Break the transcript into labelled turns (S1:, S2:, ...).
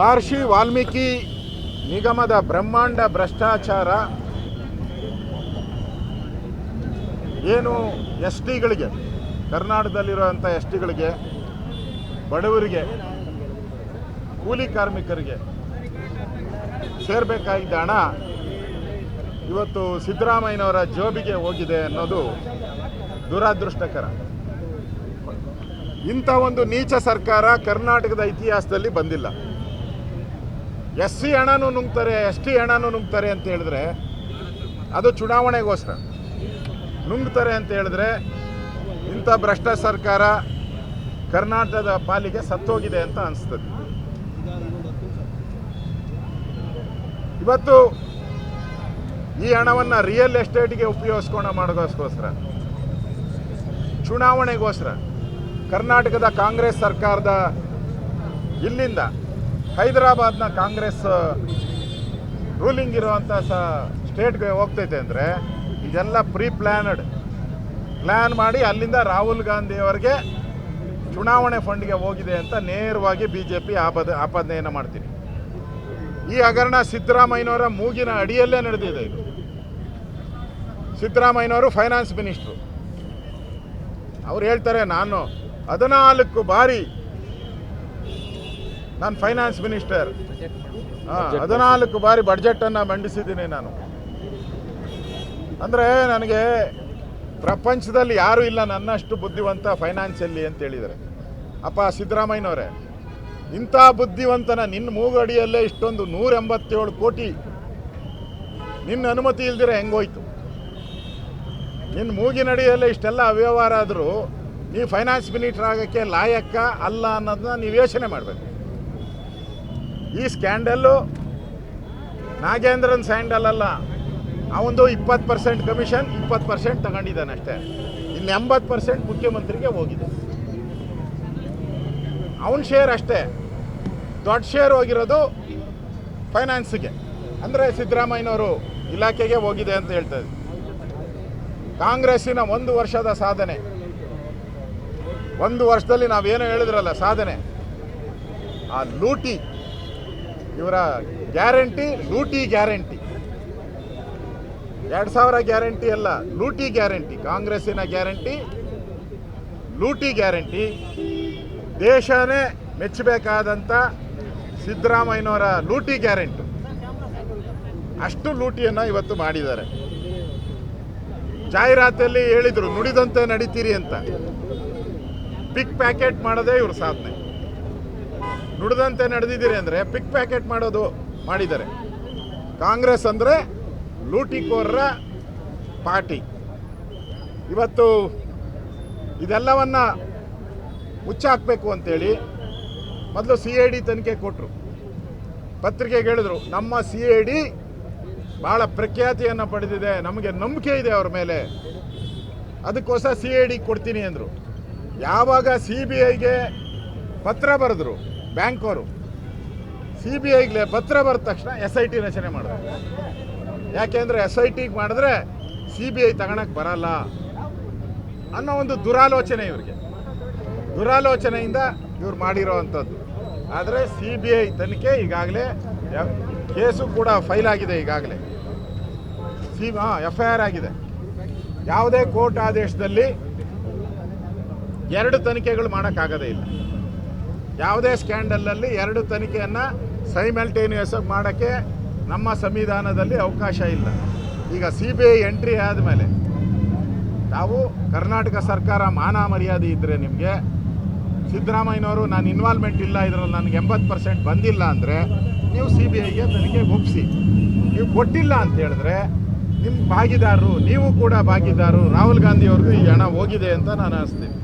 S1: ಮಹರ್ಷಿ ವಾಲ್ಮೀಕಿ ನಿಗಮದ ಬ್ರಹ್ಮಾಂಡ ಭ್ರಷ್ಟಾಚಾರ ಏನು ಎಸ್ ಟಿಗಳಿಗೆ ಕರ್ನಾಟಕದಲ್ಲಿರುವಂಥ ಎಸ್ ಟಿಗಳಿಗೆ ಬಡವರಿಗೆ, ಕೂಲಿ ಕಾರ್ಮಿಕರಿಗೆ ಸೇರಬೇಕಾಗಿದ್ದ ಹಣ ಇವತ್ತು ಸಿದ್ದರಾಮಯ್ಯನವರ ಜೋಬಿಗೆ ಹೋಗಿದೆ ಅನ್ನೋದು ದುರಾದೃಷ್ಟಕರ. ಇಂಥ ಒಂದು ನೀಚ ಸರ್ಕಾರ ಕರ್ನಾಟಕದ ಇತಿಹಾಸದಲ್ಲಿ ಬಂದಿಲ್ಲ. ಎಸ್ ಸಿ ಹಣನೂ ನುಂಗ್ತಾರೆ, ಎಸ್ ಟಿ ಹಣನೂ ನುಂಗ್ತಾರೆ ಅಂತ ಹೇಳಿದ್ರೆ ಅದು ಚುನಾವಣೆಗೋಸ್ಕರ. ನುಂಗ್ತಾರೆ ಅಂತ ಹೇಳಿದ್ರೆ ಇಂಥ ಭ್ರಷ್ಟ ಸರ್ಕಾರ ಕರ್ನಾಟಕದ ಪಾಲಿಗೆ ಸತ್ತೋಗಿದೆ ಅಂತ ಅನಿಸ್ತದೆ. ಇವತ್ತು ಈ ಹಣವನ್ನು ರಿಯಲ್ ಎಸ್ಟೇಟ್ಗೆ ಉಪಯೋಗಿಸ್ಕೊಂಡು ಮಾಡೋದಕ್ಕೋಸ್ಕರ, ಚುನಾವಣೆಗೋಸ್ಕರ ಕರ್ನಾಟಕದ ಕಾಂಗ್ರೆಸ್ ಸರ್ಕಾರದ ಇಲ್ಲಿಂದ ಹೈದರಾಬಾದ್ನ ಕಾಂಗ್ರೆಸ್ ರೂಲಿಂಗ್ ಇರುವಂಥ ಸ ಸ್ಟೇಟ್ಗೆ ಹೋಗ್ತೈತೆ ಅಂದರೆ ಇದೆಲ್ಲ ಪ್ರೀ ಪ್ಲ್ಯಾನಡ್ ಪ್ಲ್ಯಾನ್ ಮಾಡಿ ಅಲ್ಲಿಂದ ರಾಹುಲ್ ಗಾಂಧಿಯವರಿಗೆ ಚುನಾವಣೆ ಫಂಡ್ಗೆ ಹೋಗಿದೆ ಅಂತ ನೇರವಾಗಿ ಬಿ ಜೆ ಪಿ ಆಪದ, ಆಪಾದನೆಯನ್ನು ಮಾಡ್ತೀನಿ. ಈ ಹಗರಣ ಸಿದ್ದರಾಮಯ್ಯನವರ ಮೂಗಿನ ಅಡಿಯಲ್ಲೇ ನಡೆದಿದೆ ಇದು. ಸಿದ್ದರಾಮಯ್ಯನವರು ಫೈನಾನ್ಸ್ ಮಿನಿಸ್ಟ್ರು ಅವ್ರು ಹೇಳ್ತಾರೆ, ನಾನು ಹದಿನಾಲ್ಕು ಬಾರಿ ನಾನು ಫೈನಾನ್ಸ್ ಮಿನಿಸ್ಟರ್ ಹಾಂ ಹದಿನಾಲ್ಕು ಬಾರಿ ಬಡ್ಜೆಟನ್ನು ಮಂಡಿಸಿದ್ದೀನಿ ನಾನು. ಅಂದರೆ ನನಗೆ ಪ್ರಪಂಚದಲ್ಲಿ ಯಾರೂ ಇಲ್ಲ ನನ್ನಷ್ಟು ಬುದ್ಧಿವಂತ ಫೈನಾನ್ಸಲ್ಲಿ ಅಂತ ಹೇಳಿದ್ದಾರೆ ಅಪ್ಪ ಸಿದ್ದರಾಮಯ್ಯನವರೇ ಇಂಥ ಬುದ್ಧಿವಂತನ ನಿನ್ನ ಮೂಗಡಿಯಲ್ಲೇ ಇಷ್ಟೊಂದು ನೂರ ಎಂಬತ್ತೇಳು ಕೋಟಿ ನಿನ್ನ ಅನುಮತಿ ಇಲ್ದಿರ ಹೆಂಗೋಯ್ತು? ನಿನ್ನ ಮೂಗಿನಡಿಯಲ್ಲೇ ಇಷ್ಟೆಲ್ಲ ಅವ್ಯವಹಾರ ಆದರೂ ನೀವು ಫೈನಾನ್ಸ್ ಮಿನಿಸ್ಟರ್ ಆಗೋಕ್ಕೆ ಲಾಯಕ್ಕ ಅಲ್ಲ ಅನ್ನೋದನ್ನ ನೀವು ಯೋಚನೆ ಮಾಡಬೇಕು. ಈ ಸ್ಕ್ಯಾಂಡಲ್ಲು ನಾಗೇಂದ್ರನ್ ಸ್ಯಾಂಡಲ್ ಅಲ್ಲ. ಅವನು ಇಪ್ಪತ್ತು ಪರ್ಸೆಂಟ್ ಕಮಿಷನ್ ಇಪ್ಪತ್ತು ಪರ್ಸೆಂಟ್ ತಗೊಂಡಿದ್ದಾನೆ ಅಷ್ಟೇ. ಇನ್ನು ಎಂಬತ್ತು ಪರ್ಸೆಂಟ್ ಮುಖ್ಯಮಂತ್ರಿಗೆ ಹೋಗಿದೆ. ಅವನ ಶೇರ್ ಅಷ್ಟೇ. ದೊಡ್ಡ ಶೇರ್ ಹೋಗಿರೋದು ಫೈನಾನ್ಸ್ಗೆ ಅಂದರೆ ಸಿದ್ದರಾಮಯ್ಯನವರು ಇಲಾಖೆಗೆ ಹೋಗಿದೆ ಅಂತ ಹೇಳ್ತಾ ಇದ್ವಿ ಕಾಂಗ್ರೆಸ್ಸಿನ ಒಂದು ವರ್ಷದ ಸಾಧನೆ. ಒಂದು ವರ್ಷದಲ್ಲಿ ನಾವೇನು ಹೇಳಿದ್ರಲ್ಲ ಸಾಧನೆ. ಆ ಲೂಟಿ ಇವರ ಗ್ಯಾರಂಟಿ ಲೂಟಿ ಗ್ಯಾರಂಟಿ. ಎರಡು ಸಾವಿರ ಗ್ಯಾರಂಟಿ ಅಲ್ಲ, ಲೂಟಿ ಗ್ಯಾರಂಟಿ, ಕಾಂಗ್ರೆಸ್ಸಿನ ಗ್ಯಾರಂಟಿ, ಲೂಟಿ ಗ್ಯಾರಂಟಿ. ದೇಶನೇ ಮೆಚ್ಚಬೇಕಾದಂಥ ಸಿದ್ದರಾಮಯ್ಯನವರ ಲೂಟಿ ಗ್ಯಾರಂಟಿ. ಅಷ್ಟು ಲೂಟಿಯನ್ನು ಇವತ್ತು ಮಾಡಿದ್ದಾರೆ. ಜಾಹೀರಾತಲ್ಲಿ ಹೇಳಿದರು, ನುಡಿದಂತೆ ನಡೀತೀರಿ ಅಂತ. ಪಿಕ್ ಪ್ಯಾಕೆಟ್ ಮಾಡೋದೇ ಇವ್ರ ಸಾಧನೆ. ನುಡಿದಂತೆ ನಡೆದಿದ್ದೀರಿ ಅಂದರೆ ಪಿಕ್ ಪ್ಯಾಕೆಟ್ ಮಾಡೋದು ಮಾಡಿದ್ದಾರೆ. ಕಾಂಗ್ರೆಸ್ ಅಂದರೆ ಲೂಟಿಕೋರರ ಪಾರ್ಟಿ. ಇವತ್ತು ಇದೆಲ್ಲವನ್ನ ಮುಚ್ಚಾಕಬೇಕು ಅಂತೇಳಿ ಮೊದಲು ಸಿ ಐ ಡಿ ತನಿಖೆ ಕೊಟ್ಟರು ಪತ್ರಿಕೆಗೆ ಹೇಳಿದ್ರು, ನಮ್ಮ ಸಿ ಐ ಡಿ ಭಾಳ ಪ್ರಖ್ಯಾತಿಯನ್ನು ಪಡೆದಿದೆ, ನಮಗೆ ನಂಬಿಕೆ ಇದೆ ಅವ್ರ ಮೇಲೆ. ಅದಕ್ಕೋಸ್ಕರ ಸಿ ಐ ಡಿ ಕೊಡ್ತೀನಿ ಅಂದರು. ಯಾವಾಗ ಸಿ ಬಿ ಐಗೆ ಪತ್ರ ಬರೆದ್ರು ಬ್ಯಾಂಕ್ ಅವರು ಸಿ ಬಿ ಐಗೆ ಪತ್ರ ಬರೆದ ತಕ್ಷಣ ಎಸ್ ಐ ಟಿ ರಚನೆ ಮಾಡಿದ್ರು. ಯಾಕೆಂದ್ರೆ ಎಸ್ ಐ ಟಿಗೆ ಮಾಡಿದ್ರೆ ಸಿ ಬಿ ಐ ತಗೊಳಕ್ಕೆ ಬರಲ್ಲ ಅನ್ನೋ ಒಂದು ದುರಾಲೋಚನೆ ಇವ್ರಿಗೆ. ದುರಾಲೋಚನೆಯಿಂದ ಇವ್ರು ಮಾಡಿರೋ ಅಂಥದ್ದು. ಆದರೆ ಸಿ ಬಿ ಐ ತನಿಖೆ ಈಗಾಗಲೇ ಕೇಸು ಕೂಡ ಫೈಲ್ ಆಗಿದೆ ಈಗಾಗಲೇ. ಸಿ ಎಫ್ ಐ ಆರ್ ಆಗಿದೆ. ಯಾವುದೇ ಕೋರ್ಟ್ ಆದೇಶದಲ್ಲಿ ಎರಡು ತನಿಖೆಗಳು ಮಾಡೋಕ್ಕಾಗದೇ ಇಲ್ಲ. ಯಾವುದೇ ಸ್ಕ್ಯಾಂಡಲಲ್ಲಿ ಎರಡು ತನಿಖೆಯನ್ನು ಸೈಮಲ್ಟೇನಿಯಸ್ ಆಗಿ ಮಾಡೋಕ್ಕೆ ನಮ್ಮ ಸಂವಿಧಾನದಲ್ಲಿ ಅವಕಾಶ ಇಲ್ಲ. ಈಗ ಸಿ ಬಿ ಐ ಎಂಟ್ರಿ ಆದಮೇಲೆ ತಾವು ಕರ್ನಾಟಕ ಸರ್ಕಾರ ಮಾನ ಮರ್ಯಾದೆ ಇದ್ದರೆ ನಿಮಗೆ, ಸಿದ್ದರಾಮಯ್ಯನವರು ನಾನು ಇನ್ವಾಲ್ವ್ಮೆಂಟ್ ಇಲ್ಲ, ಇದರಲ್ಲಿ ನನಗೆ ಎಂಬತ್ತು ಪರ್ಸೆಂಟ್ ಬಂದಿಲ್ಲ ಅಂದರೆ ನೀವು ಸಿ ಬಿ ಐಗೆ ತನಿಖೆ ಒಪ್ಪಿಸಿ ನೀವು ಕೊಟ್ಟಿಲ್ಲ ಅಂತ ಹೇಳಿದ್ರೆ ನಿಮ್ಮ ಭಾಗಿದಾರರು, ನೀವು ಕೂಡ ಭಾಗಿದಾರರು ರಾಹುಲ್ ಗಾಂಧಿ ಅವ್ರಿಗೂ ಈ ಹಣ ಹೋಗಿದೆ ಅಂತ ನಾನು ಅನಿಸ್ತೀನಿ.